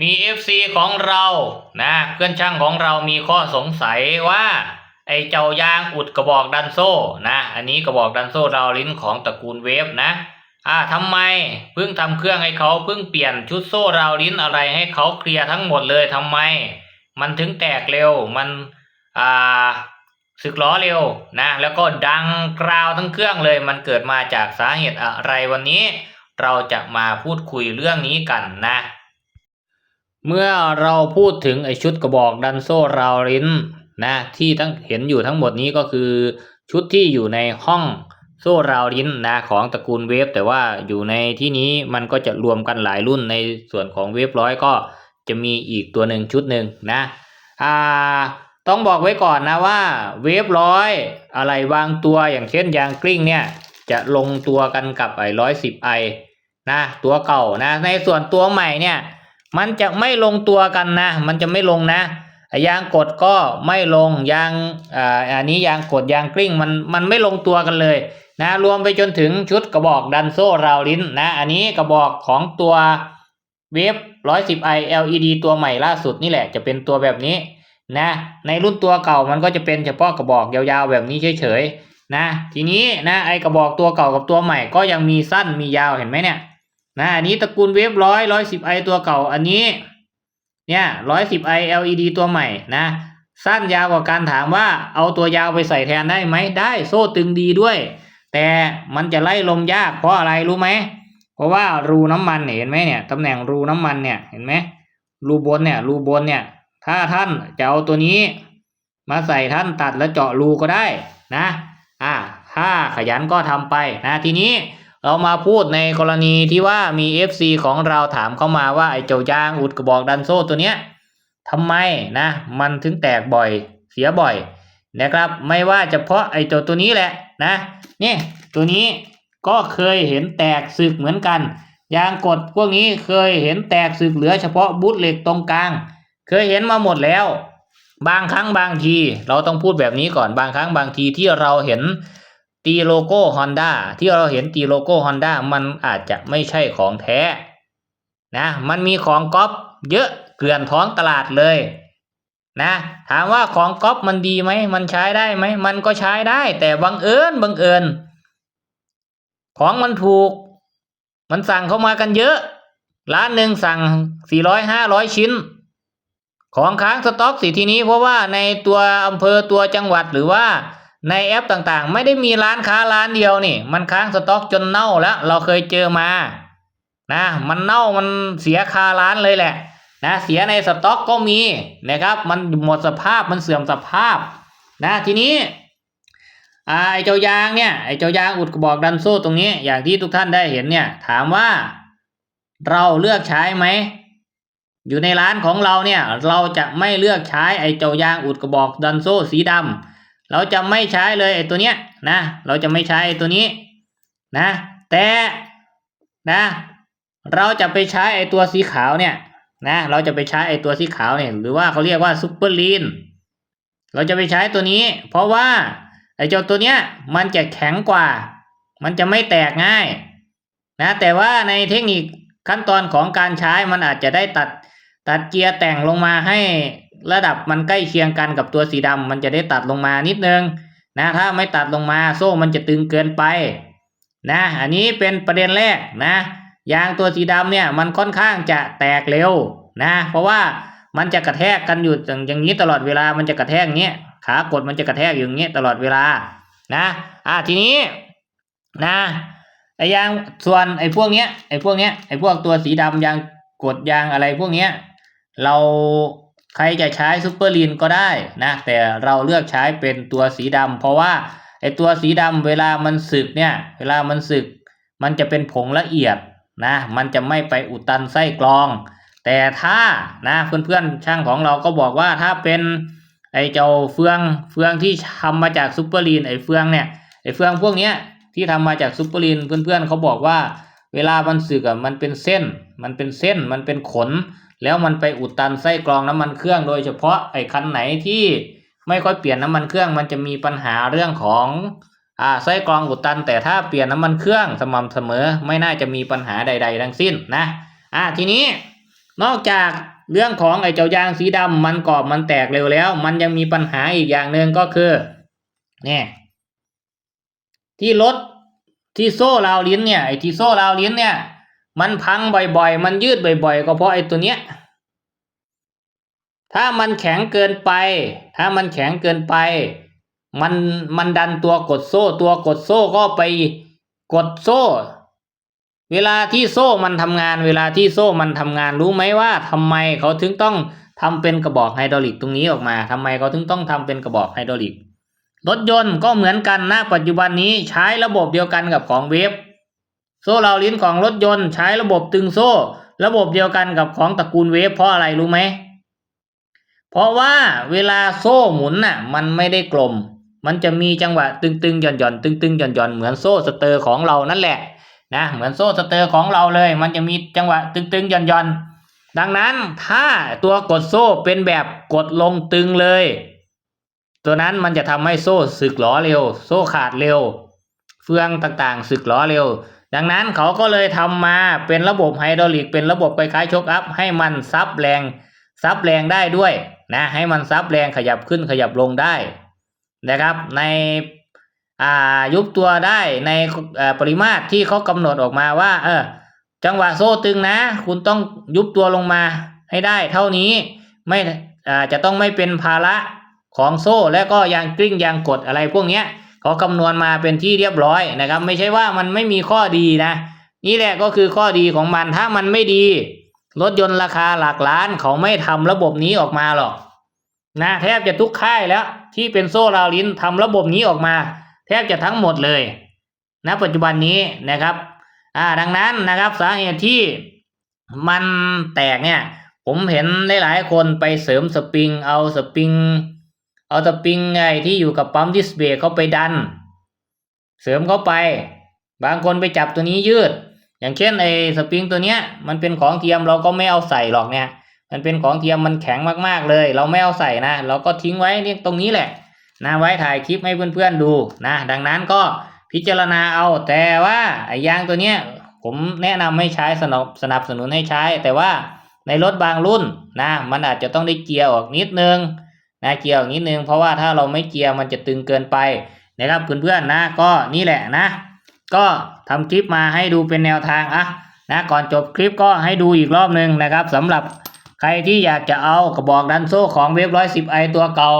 มี FC ของเรานะเพื่อนช่างของเรามีข้อสงสัยว่า ไอ้เจ้ายางอุดกระบอกดันโซ่นะ อันนี้กระบอกดันโซ่ราวลิ้นของตระกูลเวฟนะอ่าทำไมเพิ่งทำเครื่องให้เขาเพิ่งเปลี่ยนชุดโซ่ราวลิ้นอะไรให้เขาเคลียร์ทั้งหมดเลยทำไม มันถึงแตกเร็วมันอ่าสึกล้อเร็วนะ แล้วก็ดังกราวทั้งเครื่องเลย มันเกิดมาจากสาเหตุอะไรวันนี้ เราจะมาพูดคุยเรื่องนี้กันนะ เมื่อเราพูดถึงไอชุดกระบอกดันโซ่ราวลิ้นนะที่ทั้งเห็นอยู่ทั้งหมดนี้ก็คือชุดที่อยู่ในห้องโซ่ราวลิ้นนะของตระกูลเวฟแต่ว่าอยู่ในที่นี้มันก็จะรวมกันหลายรุ่นในส่วนของเวฟร้อยก็จะมีอีกตัวหนึ่งชุดหนึ่งนะอ่าต้องบอกไว้ก่อนนะว่าเวฟร้อยอะไรบางตัวอย่างเช่นยางกลิ้งเนี่ยจะลงตัวกันกับไอ้ร้อยสิบไอนะตัวเก่านะในส่วนตัวใหม่เนี่ย มันจะไม่ลงตัวกันนะ มันจะไม่ลงนะ ยางกดก็ไม่ลง ยางอ่าอันนี้ยางกดยางกลิ้งมันมันไม่ลงตัวกันเลยนะ รวมไปจนถึงชุดกระบอกดันโซ่ราวลิ้นนะ อันนี้กระบอกของตัวเวฟร้อยสิบไอ LED ตัวใหม่ล่าสุดนี่แหละจะเป็นตัวแบบนี้นะ ในรุ่นตัวเก่ามันก็จะเป็นเฉพาะกระบอกยาวๆแบบนี้เฉยๆนะ ทีนี้นะไอกระบอกตัวเก่ากับตัวใหม่ก็ยังมีสั้นมียาวเห็นไหมเนี่ย นะอันนี้ตระกูลเวฟร้อยร้อยสิบไอตัวเก่าอันนี้ เนี่ยร้อยสิบไอ LED ตัวใหม่นะสั้นยาวกว่าการถามว่าเอาตัวยาวไปใส่แทนได้ไหมได้โซ่ตึงดีด้วย แต่มันจะไล่ลมยากเพราะอะไรรู้ไหมเพราะว่ารูน้ำมันเห็นไหมเนี่ยตำแหน่งรูน้ำมันเนี่ยเห็นไหมรูบนเนี่ยรูบนเนี่ย ถ้าท่านจะเอาตัวนี้ มาใส่ท่านตัดแล้วเจาะรูก็ได้นะ อ่า ถ้าขยันก็ทำไปนะทีนี้ เรามาพูดในกรณีที่ว่ามี FC ของเราถามเข้ามาว่าไอ้เจ้ายางอุดกระบอกดันโซ่ตัวเนี้ยทำไมนะ มันถึงแตกบ่อยเสียบ่อยนะครับ ไม่ว่าจะเฉพาะไอ้เจ้าตัวนี้แหละนะนี่ตัวนี้ก็เคยเห็นแตกสึกเหมือนกัน ยางกดพวกนี้เคยเห็นแตกสึกเหลือเฉพาะบูทเหล็กตรงกลาง เคยเห็นมาหมดแล้ว บางครั้งบางที เราต้องพูดแบบนี้ก่อนบางครั้งบางทีที่เราเห็น ตีโลโก้ Honda ที่เราเห็นตีโลโก้ Honda มันอาจจะไม่ใช่ของแท้นะมันมีของก๊อปเยอะเกลื่อนท้องตลาดเลยนะถามว่าของก๊อปมันดีไหมมันใช้ได้ไหมมันก็ใช้ได้ แต่บังเอิญบังเอิญ ของมันถูก มันสั่งเข้ามากันเยอะ ร้านหนึ่งสั่งสี่ร้อยห้าร้อยชิ้น ของค้างสต็อกสิทีนี้เพราะว่าในตัวอำเภอตัวจังหวัดหรือว่า ในแอปต่างๆ ไม่ได้มีร้านค้าร้านเดียวนี่ มันค้างสต็อกจนเน่าแล้ว เราเคยเจอมา นะ มันเน่ามันเสียคาร้านเลยแหละ นะเสียในสต็อกก็มีนะครับ มันหมดสภาพมันเสื่อมสภาพ นะทีนี้ไอเจ้ายางเนี่ยไอเจ้ายางอุดกระบอกดันโซ่ตรงนี้ อย่างที่ทุกท่านได้เห็นเนี่ย ถามว่าเราเลือกใช้ไหมอยู่ในร้านของเราเนี่ย เราจะไม่เลือกใช้ไอเจ้ายางอุดกระบอกดันโซ่สีดำ เราจะไม่ใช้เลยไอ้ตัวเนี้ยนะ เราจะไม่ใช้ไอ้ตัวนี้นะ แต่นะ เราจะไปใช้ไอ้ตัวสีขาวเนี่ยนะ เราจะไปใช้ไอ้ตัวสีขาวเนี่ย หรือว่าเขาเรียกว่าซุปเปอร์ลีนเราจะไปใช้ตัวนี้ เพราะว่าไอ้เจ้าตัวเนี้ยมันจะแข็งกว่า มันจะไม่แตกง่ายนะ แต่ว่าในเทคนิคขั้นตอนของการใช้มันอาจจะได้ตัดตัดเกียร์แต่งลงมาให้ ระดับมันใกล้เคียงกันกับตัวสีดำมันจะได้ตัดลงมานิดนึงนะถ้าไม่ตัดลงมาโซ่มันจะตึงเกินไปนะอันนี้เป็นประเด็นแรกนะยางตัวสีดำเนี่ยมันค่อนข้างจะแตกเร็วนะเพราะว่ามันจะกระแทกกันอยู่อย่างนี้ตลอดเวลามันจะกระแทกอย่างเงี้ยขากดมันจะกระแทกอย่างเงี้ยตลอดเวลานะอะทีนี้นะไอ้ยางส่วนไอ้พวกเนี้ยไอ้พวกเนี้ยไอ้พวกตัวสีดำยางกดยางอะไรพวกเนี้ยเรา ใครจะใช้ซูเปอร์ลีนก็ได้นะแต่เราเลือกใช้เป็นตัวสีดำเพราะว่าไอตัวสีดำเวลามันสึกเนี่ยเวลามันสึก มันจะเป็นผงละเอียดนะมันจะไม่ไปอุดตันไส้กรอง แต่ถ้านะเพื่อนๆช่างของเราก็บอกว่าถ้าเป็นไอเจ้าเฟืองเฟืองที่ทำมาจากซูเปอร์ลีนไอเฟืองเนี่ยไอเฟืองพวกเนี้ยที่ทำมาจากซูเปอร์ลีนเพื่อนๆเขาบอกว่า เวลามันสึกอะมันเป็นเส้น มันเป็นเส้นมันเป็นขน แล้วมันไปอุดตันไส้กรองน้ำมันเครื่องโดยเฉพาะไอ้คันไหนที่ไม่ค่อยเปลี่ยนน้ำมันเครื่อง มันจะมีปัญหาเรื่องของอ่าไส้กรองอุดตัน แต่ถ้าเปลี่ยนน้ำมันเครื่องสม่ำเสมอ ไม่น่าจะมีปัญหาใด ๆ ทั้งสิ้นนะอ่าทีนี้นอกจากเรื่องของไอ้เจ้ายางสีดำมันกรอบมันแตกเร็วแล้ว มันยังมีปัญหาอีกอย่างหนึ่งก็คือเนี่ยที่รถที่โซ่ราวลิ้นเนี่ยไอ้ที่โซ่ราวลิ้นเนี่ย มันพังบ่อยๆ มันยืดบ่อยๆ ก็เพราะไอ้ตัวเนี้ย ถ้ามันแข็งเกินไป ถ้ามันแข็งเกินไป มันมันดันตัวกดโซ่ ตัวกดโซ่ก็ไปกดโซ่ เวลาที่โซ่มันทำงาน เวลาที่โซ่มันทำงานรู้ไหมว่าทำไมเขาถึงต้องทำเป็นกระบอกไฮดรอลิกตรงนี้ออกมาทำไมเขาถึงต้องทำเป็นกระบอกไฮดรอลิกรถยนต์ก็เหมือนกันณปัจจุบันนี้ใช้ระบบเดียวกันกับของเวฟ โซ่ราวลิ้นของรถยนต์ใช้ระบบตึงโซ่ ระบบเดียวกันกับของตระกูลเวฟเพราะอะไรรู้ไหม เพราะว่าเวลาโซ่หมุนน่ะ มันไม่ได้กลม มันจะมีจังหวะตึงๆหย่อนๆตึงๆหย่อนๆเหมือนโซ่สเตอร์ของเรานั่นแหละนะเหมือนโซ่สเตอร์ของเราเลย มันจะมีจังหวะตึงๆหย่อนๆดังนั้นถ้าตัวกดโซ่เป็นแบบกดลงตึงเลย ตัวนั้นมันจะทำให้โซ่สึกหลอเร็ว โซ่ขาดเร็ว เฟืองต่างๆ สึกหลอเร็ว ดังนั้นเขาก็เลยทำมาเป็นระบบไฮดรอลิกเป็นระบบคล้ายๆชกอัพให้มันซับแรงซับแรงได้ด้วยนะให้มันซับแรงขยับขึ้นขยับลงได้นะครับ ในอ่ายุบตัวได้ในปริมาตรที่เขากำหนดออกมาว่าเออจังหวะโซ่ตึงนะ คุณต้องยุบตัวลงมาให้ได้ เท่านี้ไม่อ่าจะต้องไม่เป็นภาระของโซ่และก็ยางกลิ้งยางกดอะไรพวกเนี้ย เขาคำนวณมาเป็นที่เรียบร้อยนะครับ ไม่ใช่ว่ามันไม่มีข้อดีนะ นี่แหละก็คือข้อดีของมันถ้ามันไม่ดี รถยนต์ราคาหลักล้านเขาไม่ทำระบบนี้ออกมาหรอกนะแทบจะทุกค่ายแล้วที่เป็นโซ่ราวลิ้นทำระบบนี้ออกมา แทบจะทั้งหมดเลยณปัจจุบันนี้นะครับอ่าดังนั้นนะครับสาเหตุที่มันแตกเนี่ย ผมเห็นหลายๆคนไปเสริมสปริงเอาสปริง เอาสปริงไอ้ที่อยู่กับปั๊มดิสเบรกเข้าไปดัน เสริมเข้าไป บางคนไปจับตัวนี้ยืด อย่างเช่นไอ้สปริงตัวเนี้ย มันเป็นของเทียมเราก็ไม่เอาใส่หรอกเนี่ย มันเป็นของเทียมมันแข็งมากๆเลย เราไม่เอาใส่นะ เราก็ทิ้งไว้นี่ตรงนี้แหละนะไว้ถ่ายคลิปให้เพื่อนๆดูนะดังนั้นก็พิจารณาเอาแต่ว่าไอ้ยางตัวเนี้ยผมแนะนำให้ใช้สนับสนับสนุนให้ใช้ แต่ว่าในรถบางรุ่นนะมันอาจจะต้องได้เกียร์ออกนิดนึง นะเกียร์ออกนิดนึงเพราะว่าถ้าเราไม่เกียร์มันจะตึงเกินไปนะครับเพื่อนๆนะก็นี่แหละนะ ก็ทำคลิปมาให้ดูเป็นแนวทางอะนะก่อนจบคลิปก็ให้ดูอีกรอบหนึ่งนะครับสำหรับใครที่อยากจะเอากระบอกดันโซ่ของเว็บร้อยสิบไอตัวเก่า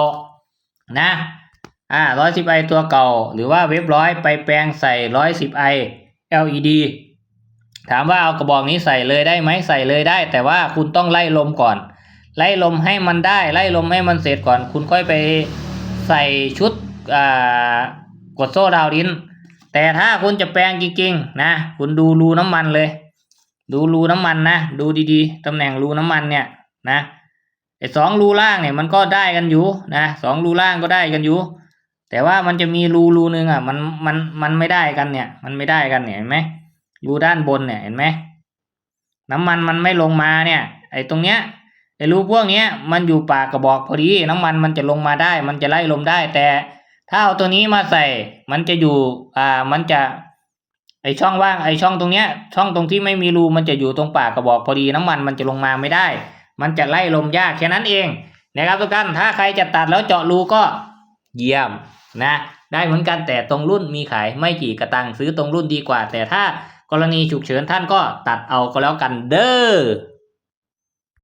นะอ่าร้อยสิบไอตัวเก่า หรือว่าเว็บร้อยไปแปลงใส่ร้อยสิบไอ LED ถามว่าเอากระบอกนี้ใส่เลยได้ไหมใส่เลยได้ แต่ว่าคุณต้องไล่ลมก่อน ไล่ลมให้มันได้ ไล่ลมให้มันเสร็จก่อน คุณค่อยไปใส่ชุดอ่ากดโซ่ดาวลิ้นแต่ถ้าคุณจะแปลงจริงๆนะ คุณดูรูน้ำมันเลย ดูรูน้ำมันนะ ดูดีๆตำแหน่งรูน้ำมันเนี่ยนะไอ้สองรูล่างเนี่ยมันก็ได้กันอยู่นะสองรูล่างก็ได้กันอยู่ แต่ว่ามันจะมีรูรูหนึ่งอะมันมันมันไม่ได้กันเนี่ย มันไม่ได้กันเนี่ยเห็นไหมรูด้านบนเนี่ยเห็นไหมน้ำมันมันไม่ลงมาเนี่ย ไอ้ตรงเนี้ย ไอ้รูพวกนี้มันอยู่ปากกระบอกพอดี น้ำมันมันจะลงมาได้ มันจะไล่ลมได้ แต่ถ้าเอาตัวนี้มาใส่ มันจะอยู่ อ่า มันจะ ไอช่องว่าง ไอช่องตรงเนี้ย ช่องตรงที่ไม่มีรู มันจะอยู่ตรงปากกระบอกพอดี น้ำมันมันจะลงมาไม่ได้ มันจะไล่ลมยากแค่นั้นเองนะครับทุกท่าน ถ้าใครจะตัดแล้วเจาะรูก็เยี่ยมนะ ได้เหมือนกันแต่ตรงรุ่นมีขายไม่กี่กระตังซื้อตรงรุ่นดีกว่า แต่ถ้ากรณีฉุกเฉินท่านก็ตัดเอาก็แล้วกันเด้อ